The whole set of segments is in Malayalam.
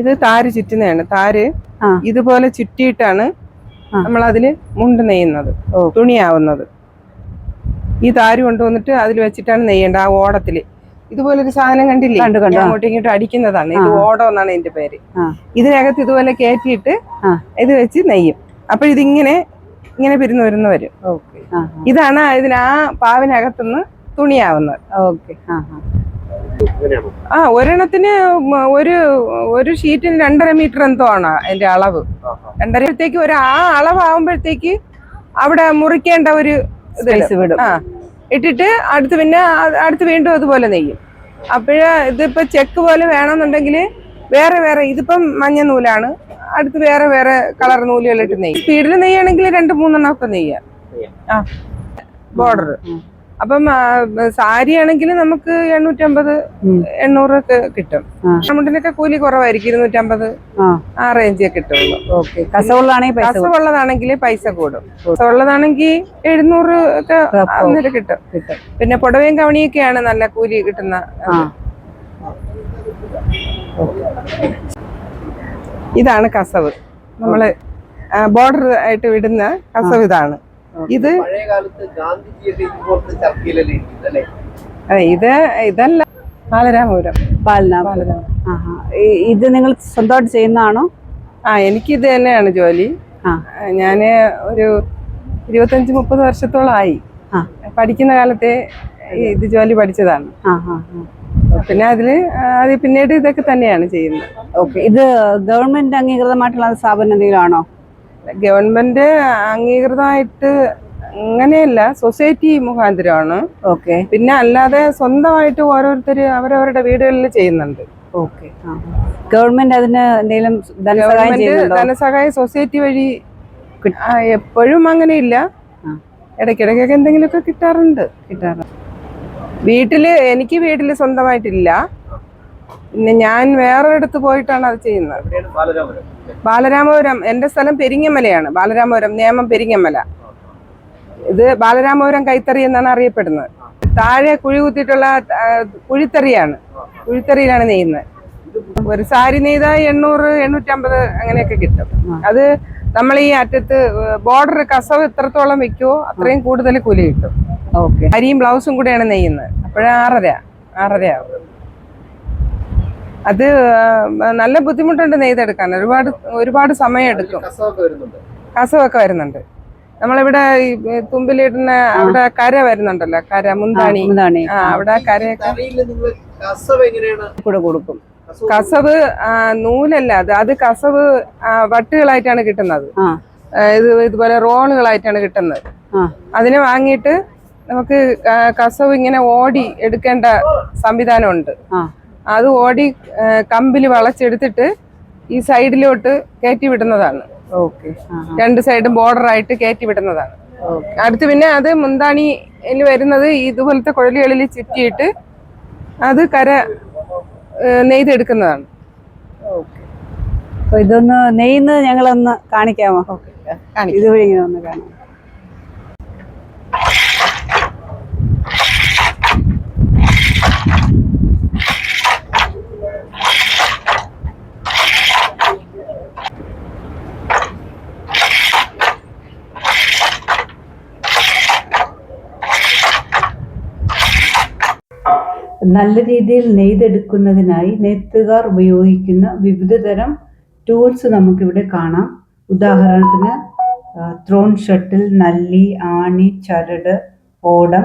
ഇത് താര് ചുറ്റുന്നതാണ്. താര് ഇതുപോലെ ചുറ്റിയിട്ടാണ് നമ്മൾ അതിൽ മുണ്ട് നെയ്യുന്നത് തുണിയാവുന്നത്. ഈ താര് കൊണ്ടുവന്നിട്ട് അതിൽ വെച്ചിട്ടാണ് നെയ്യേണ്ടത് ആ ഓടത്തിൽ. ഇതുപോലെ ഒരു സാധനം കണ്ടില്ലേ? കണ്ടു, കണ്ടു. അങ്ങോട്ടും ഇങ്ങോട്ടും അടിക്കുന്നതാണ്. ഇത്. ഓടം എന്നാണ് ഇതിന്റെ പേര്. ഇതിനകത്ത് ഇതുപോലെ കയറ്റിയിട്ട് ഇത് വെച്ച് നെയ്യും. അപ്പൊ ഇതിങ്ങനെ ഇങ്ങനെ പിരിന്ന് വരുന്ന വരും. ഇതാണ് ഇതിന് ആ പാവിനകത്തുനിന്ന് തുണിയാവുന്നത്. ഓക്കെ. ആ ഒരെണ്ണത്തിന് ഒരു ഒരു ഷീറ്റിന് രണ്ടര മീറ്റർ എന്തോ ആണ് അതിന്റെ അളവ്. രണ്ടരത്തേക്ക് ഒരു ആ അളവാകുമ്പോഴത്തേക്ക് അവിടെ മുറിക്കേണ്ട ഒരു ഇത് സ്പേസ് വിടും. ആ ഇട്ടിട്ട് അടുത്ത് പിന്നെ അടുത്ത് വീണ്ടും അതുപോലെ നെയ്യും. അപ്പോഴ് ഇതിപ്പോ ചെക്ക് പോലെ വേണമെന്നുണ്ടെങ്കിൽ വേറെ വേറെ ഇതിപ്പം മഞ്ഞ നൂലാണ്. അടുത്ത് വേറെ വേറെ കളർ നൂലുകളിട്ട് നെയ്യും. സ്പീഡിൽ നെയ്യാണെങ്കിൽ രണ്ട് മൂന്നെണ്ണം ഒക്കെ നെയ്യാം. ആ. ബോർഡർ. അപ്പം സാരി ആണെങ്കിൽ നമുക്ക് എണ്ണൂറ്റമ്പത് എണ്ണൂറ് ഒക്കെ കിട്ടും. ഷമുണ്ടിനൊക്കെ കൂലി കുറവായിരിക്കും ഇരുന്നൂറ്റമ്പത് ആ. റേഞ്ചേ കിട്ടുള്ളൂ. കസവുള്ളതാണെങ്കിൽ പൈസ കൂടും. കസവുള്ളതാണെങ്കിൽ എഴുന്നൂറ് ഒക്കെ കിട്ടും. കിട്ടും. പിന്നെ പുടവയും കവണിയൊക്കെയാണ് നല്ല കൂലി കിട്ടുന്ന ഇതാണ് കസവ്. നമ്മൾ ബോർഡർ ആയിട്ട് വിടുന്ന കസവ് ഇതാണ്. ഇത് ഇത് ഇതല്ല ബാലരാമപുരം. ബാലരാമപുരം. ആ ഇത് നിങ്ങൾ സ്വന്തമായിട്ട് ചെയ്യുന്നതാണോ? ആ എനിക്ക് ഇത് തന്നെയാണ് ജോലി. ആ. ഞാൻ ഒരു ഇരുപത്തഞ്ച് മുപ്പത് വർഷത്തോളമായി ആ. പഠിക്കുന്ന കാലത്തെ ഈ ഇത് ജോലി പഠിച്ചതാണ്. പിന്നെ അതിൽ അത് പിന്നീട് ഇതൊക്കെ തന്നെയാണ് ചെയ്യുന്നത്. ഓക്കെ. ഇത് ഗവൺമെന്റ് അംഗീകൃതമായിട്ടുള്ള സ്ഥാപനം എന്തെങ്കിലും ആണോ? ഗവൺമെന്റ് അംഗീകൃതമായിട്ട് അങ്ങനെയല്ല സൊസൈറ്റി മുഖാന്തരമാണ്. ഓക്കെ. പിന്നെ അല്ലാതെ സ്വന്തമായിട്ട് ഓരോരുത്തർ അവരവരുടെ വീടുകളിൽ ചെയ്യുന്നുണ്ട്. ഓക്കെ. ഗവൺമെന്റ് അതിന് എന്തെങ്കിലും ധനസഹായം ഗവൺമെന്റ് ചെയ്യുന്നുണ്ടോ? ധനസഹായ സൊസൈറ്റി വഴി എപ്പോഴും അങ്ങനെയില്ല. ഇടയ്ക്കിടയ്ക്കൊക്കെ എന്തെങ്കിലുമൊക്കെ കിട്ടാറുണ്ട്. കിട്ടാറുണ്ട്. വീട്ടിൽ എനിക്ക് വീട്ടിൽ സ്വന്തമായിട്ടില്ല. പിന്നെ ഞാൻ വേറൊരിടത്ത് പോയിട്ടാണ് അത് ചെയ്യുന്നത്. ബാലരാമപുരം. ബാലരാമപുരം. എന്റെ സ്ഥലം പെരിങ്ങമലയാണ്. ബാലരാമപുരം നേമം പെരിങ്ങമല. ഇത് ബാലരാമപുരം കൈത്തറി എന്നാണ് അറിയപ്പെടുന്നത്. താഴെ കുഴി കുത്തിയിട്ടുള്ള കുഴിത്തറിയാണ്. കുഴിത്തറിയിലാണ് നെയ്യുന്നത്. ഒരു സാരി നെയ്ത എണ്ണൂറ് എണ്ണൂറ്റമ്പത് അങ്ങനെയൊക്കെ കിട്ടും. അത് നമ്മൾ ഈ അറ്റത്ത് ബോർഡർ കസവ് എത്രത്തോളം വെക്കുവോ അത്രയും കൂടുതൽ കൂലി കിട്ടും. ഓക്കെ. അരിയും ബ്ലൗസും കൂടെയാണ് നെയ്യുന്നത്. അപ്പോഴേ ആറര. ആറര ആവും അത് നല്ല ബുദ്ധിമുട്ടുണ്ട് നെയ്തെടുക്കാൻ. ഒരുപാട് ഒരുപാട് സമയം എടുക്കും. കസവൊക്കെ വരുന്നുണ്ട്. കസവൊക്കെ വരുന്നുണ്ട്. നമ്മളിവിടെ ഈ തുമ്പിലിടുന്ന അവിടെ കര വരുന്നുണ്ടല്ലോ കര മുന്താണി. ആ അവിടെ കരയൊക്കെ തറയിൽ നിങ്ങൾ കസവ് എങ്ങനെയാണ്? കൂടെ കൊടുക്കും. കസവ് നൂലല്ല അത് അത് കസവ് വട്ടുകളായിട്ടാണ് കിട്ടുന്നത്. ഇത് ഇതുപോലെ റോളുകളായിട്ടാണ് കിട്ടുന്നത്. അതിനെ വാങ്ങിയിട്ട് നമുക്ക് കസവ് ഇങ്ങനെ ഓടി എടുക്കേണ്ട സംവിധാനമുണ്ട്. ആ. അത് ഓടി കമ്പിൽ വളച്ചെടുത്തിട്ട് ഈ സൈഡിലോട്ട് കയറ്റി വിടുന്നതാണ്. ഓക്കെ. രണ്ട് സൈഡും ബോർഡർ ആയിട്ട് കയറ്റി വിടുന്നതാണ്. അടുത്ത് പിന്നെ അത് മുന്താണിയിൽ വരുന്നത് ഇതുപോലത്തെ കുഴലുകളിൽ ചുറ്റിയിട്ട് അത് കര നെയ്തെടുക്കുന്നതാണ്. ഇതൊന്ന് നെയ്യുന്നത് ഞങ്ങളൊന്ന് കാണിക്കാമോ? കാണിക്കാം. ഇതുവഴി ഇങ്ങനെ ഒന്ന് കാണാം. നല്ല രീതിയിൽ നെയ്തെടുക്കുന്നതിനായി നെയ്ത്തുകാർ ഉപയോഗിക്കുന്ന വിവിധ തരം ടൂൾസ് നമുക്കിവിടെ കാണാം. ഉദാഹരണത്തിന് ത്രോൺ ഷട്ടിൽ നല്ലി ആണി ചരട് ഓടം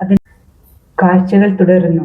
അതിന് കാഴ്ചകൾ തുടരുന്നു.